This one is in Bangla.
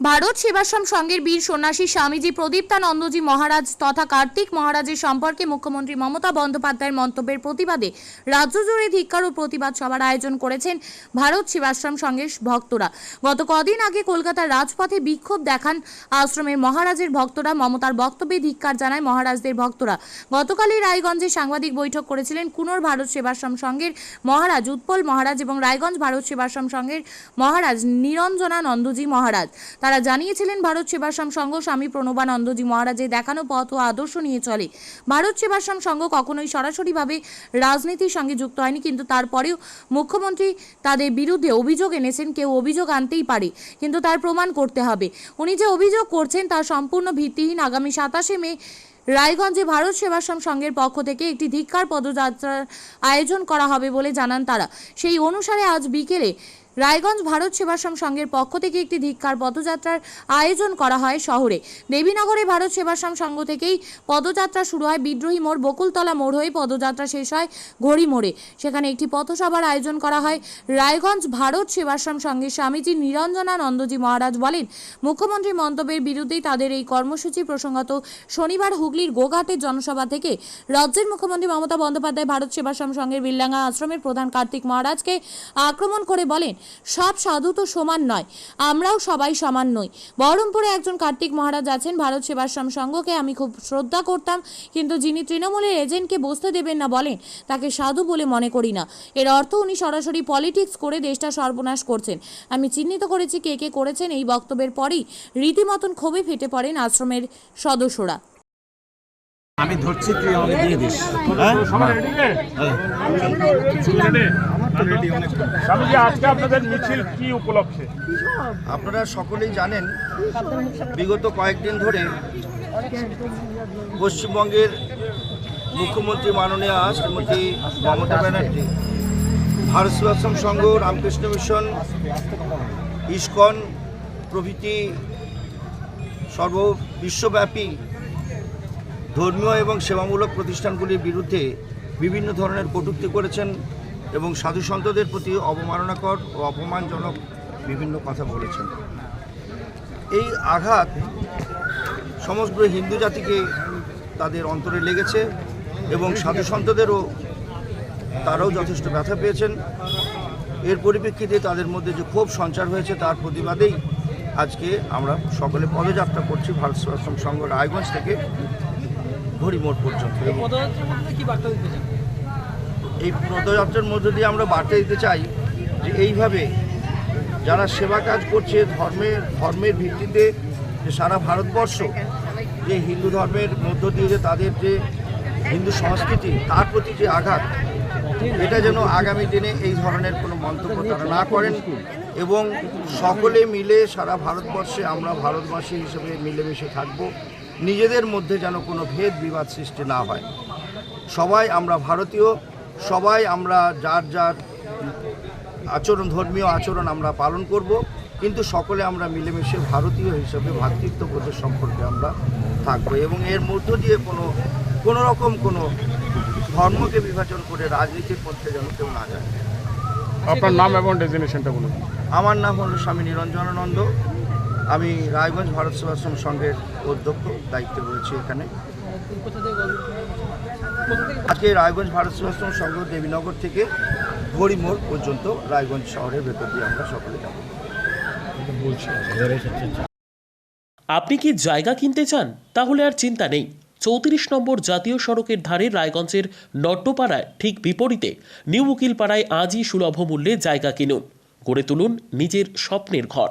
ভারত সেবাশ্রম সংঘের বীর সন্ন্যাসী স্বামীজি প্রদীপ্তানন্দজি মহারাজ তথা কার্তিক মহারাজের সম্পর্কে মুখ্যমন্ত্রী মমতা বন্দ্যোপাধ্যায়ের মন্তব্যের প্রতিবাদে রাজ্য জুড়ে ধিক্কার ও প্রতিবাদ সভার আয়োজন করেছেন ভারত সেবাশ্রম সংঘের ভক্তরা। গত কদিন আগে কলকাতার রাজপথে বিক্ষোভ দেখান আশ্রমের মহারাজের ভক্তরা। মমতার বক্তব্যে ধিক্কার জানায় মহারাজদের ভক্তরা। গতকালই রায়গঞ্জে সাংবাদিক বৈঠক করেছিলেন কুনোর ভারত সেবাশ্রম সংঘের মহারাজ উৎপল মহারাজ এবং রায়গঞ্জ ভারত সেবাশ্রম সংঘের মহারাজ নিরঞ্জনানন্দজি মহারাজ। তারা জানিয়েছিলেন, ভারত সেবাশ্রম সংঘ স্বামী প্রণবানন্দজি মহারাজের দেখানো পথ ও আদর্শ নিয়ে চলে। ভারত সেবাশ্রম সংঘ কখনোই সরাসরিভাবে রাজনীতির সঙ্গে যুক্ত হয়নি, কিন্তু তারপরেও মুখ্যমন্ত্রী তাদের বিরুদ্ধে অভিযোগ এনেছেন, কেউ অভিযোগ আনতেই পারে, কিন্তু তার প্রমাণ করতে হবে। উনি যে অভিযোগ করছেন তা সম্পূর্ণ ভিত্তিহীন আগামী সাতাশে মে রায়গঞ্জে ভারত সেবাশ্রম সংঘের পক্ষ থেকে একটি ধিক্কার পদযাত্রার আয়োজন করা হবে বলে জানান তারা। সেই অনুসারে আজ বিকেলে রায়গঞ্জ ভারত সেবাশ্রম সংঘের পক্ষ থেকে একটি ধিক্ষার পদযাত্রার আয়োজন করা হয় শহরে। দেবীনগরে ভারত সেবাশ্রম সংঘ থেকেই পদযাত্রা শুরু হয়। বিদ্রোহী মোড় বকুলতলা মোড় হয়ে পদযাত্রা শেষ হয় ঘড়ি মোড়ে। সেখানে একটি পথসভার আয়োজন করা হয়। রায়গঞ্জ ভারত সেবাশ্রম সংঘের স্বামীজি নিরঞ্জনানন্দজি মহারাজ বলেন মুখ্যমন্ত্রী মন্তব্যের বিরুদ্ধেই তাদের এই কর্মসূচি প্রসঙ্গত শনিবার হুগলির গোঘাটের জনসভা থেকে রাজ্যের মুখ্যমন্ত্রী মমতা বন্দ্যোপাধ্যায় ভারত সেবাশ্রম সংঘের বিল্লাঙ্গা আশ্রমের প্রধান কার্তিক মহারাজকে আক্রমণ করে বলেন সব সাধু তো সমান নয়, আমরাও সবাই সমান নই। বহরমপুরে একজন কার্তিক মহারাজ আছেন, ভারত সেবাশ্রম সংঘকে আমি খুব শ্রদ্ধা করতাম, কিন্তু যিনি তৃণমূলের এজেন্টকে বসতে দেবেন না বলেন, তাকে সাধু বলে মনে করি না। এর অর্থ উনি সরাসরি পলিটিক্স করে দেশটা সর্বনাশ করছেন। আমি চিহ্নিত করেছি কে কে করেছেন এই বক্তব্যের পরেই, রীতিমতন ক্ষোভে ফেটে পড়েন আশ্রমের সদস্যরা। আমি ধরছি তুই আমাকে দিয়ে দিস। হ্যাঁ? স্বামীজি আজকে আপনাদের মিছিল আপনারা সকলেই জানেন বিগত কয়েকদিন ধরে পশ্চিমবঙ্গের মুখ্যমন্ত্রী মাননীয় শ্রীমতী মমতা ব্যানার্জি ভারত সেবাশ্রম সংঘ রামকৃষ্ণ মিশন ইস্কন প্রভৃতি সর্ব বিশ্বব্যাপী ধর্মীয় এবং সেবামূলক প্রতিষ্ঠানগুলির বিরুদ্ধে বিভিন্ন ধরনের কটূক্তি করেছেন এবং সাধু সন্তদের প্রতি অবমাননাকর ও অপমানজনক বিভিন্ন কথা বলেছেন। এই আঘাত সমগ্র হিন্দু জাতিকে তাদের অন্তরে লেগেছে এবং সাধু সন্তদেরও তারাও যথেষ্ট ব্যথা পেয়েছেন। এর পরিপ্রেক্ষিতে তাদের মধ্যে যে ক্ষোভ সঞ্চার হয়েছে তার প্রতিবাদেই আজকে আমরা সকলে পদযাত্রা করছি ভারত সেবাশ্রম সংঘ রায়গঞ্জ থেকে। ঘড়িমোড় পর্যন্ত। এই পদযাত্রার মধ্য দিয়ে আমরা বার্তা দিতে চাই যে এইভাবে যারা সেবা কাজ করছে ধর্মের ধর্মের ভিত্তিতে যে সারা ভারতবর্ষ যে হিন্দু ধর্মের মধ্য দিয়ে যে তাদের যে হিন্দু সংস্কৃতি তার প্রতি যে আঘাত এটা যেন আগামী দিনে এই ধরনের কোনো মন্তব্য তারা না করেন এবং সকলে মিলে সারা ভারতবর্ষে আমরা ভারতবাসী হিসেবে মিলেমিশে থাকব। নিজেদের মধ্যে যেন কোনো ভেদ বিবাদ সৃষ্টি না হয়। সবাই আমরা ভারতীয় সবাই আমরা যার যার আচরণ ধর্মীয় আচরণ আমরা পালন করব কিন্তু সকলে আমরা মিলেমিশে ভারতীয় হিসেবে ভ্রাতৃত্ববোধের সম্পর্কে আমরা থাকব এবং এর মধ্য দিয়ে কোনো কোনো রকম কোনো ধর্মকে বিভাজন করে রাজনীতির মধ্যে যেন কেউ না যায়। আপনার নাম এবং ডেজিনেশনটা বলুন। আমার নাম হলো স্বামী নিরঞ্জনানন্দ আমি রায়গঞ্জ ভারত সেবাশ্রম সংঘের অধ্যক্ষ, দায়িত্বে রয়েছি এখানে। আজকে রায়গঞ্জ ভারত সেবাশ্রম সংঘ দেবীনগর থেকে ঘড়িমোড় পর্যন্ত রায়গঞ্জ শহরের ভেতর দিয়ে আমরা সকলে যাব। আপনি কি জায়গা কিনতে চান? তাহলে আর চিন্তা নেই। চৌত্রিশ নম্বর জাতীয় সড়কের ধারে রায়গঞ্জের নট্টপাড়ায় ঠিক বিপরীতে নিউ উকিলপাড়ায় আজই সুলভ মূল্যে জায়গা কিনুন। গড়ে তুলুন নিজের স্বপ্নের ঘর।